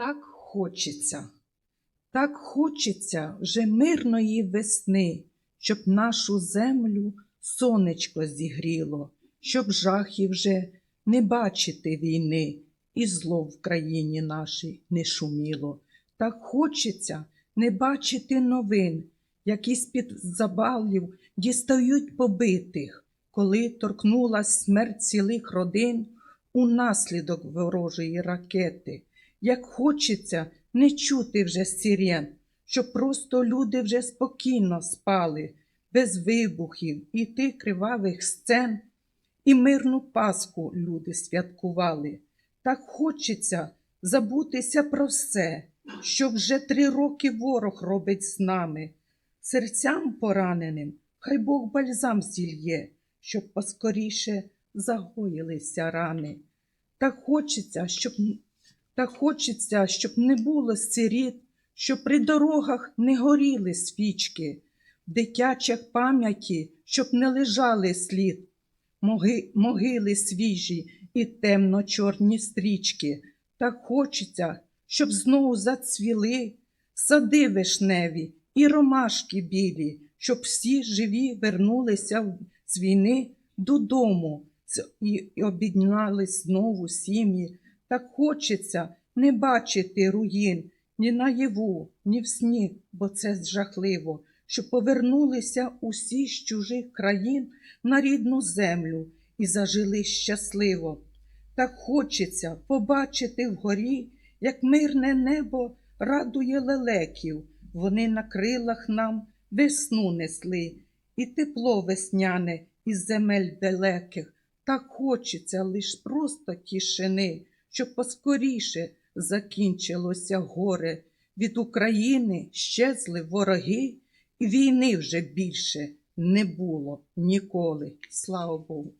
Так хочеться, так хочеться вже мирної весни, щоб нашу землю сонечко зігріло, щоб жахів вже не бачити війни, і зло в країні нашій не шуміло. Так хочеться не бачити новин, які з-під забалів дістають побитих, коли торкнулась смерть цілих родин унаслідок ворожої ракети. Як хочеться не чути вже сирен, щоб просто люди вже спокійно спали, без вибухів і тих кривавих сцен, і мирну Пасху люди святкували. Так хочеться забутися про все, що вже три роки ворог робить з нами. Серцям пораненим хай Бог бальзам зільє, щоб поскоріше загоїлися рани. Так хочеться, щоб так хочеться, щоб не було сиріт, щоб при дорогах не горіли свічки, в дитячих пам'яті, щоб не лежали слід, моги, могили свіжі і темно-чорні стрічки. Так хочеться, щоб знову зацвіли сади вишневі і ромашки білі, щоб всі живі вернулися з війни додому і об'єднались знову сім'ї. Так хочеться не бачити руїн ні наяву, ні в сні, бо це жахливо, щоб повернулися усі з чужих країн на рідну землю і зажили щасливо. Так хочеться побачити вгорі, як мирне небо радує лелеків. Вони на крилах нам весну несли, і тепло весняне із земель далеких. Так хочеться лиш просто тишини, щоб поскоріше закінчилося горе. Від України щезли вороги, і війни вже більше не було ніколи. Слава Богу.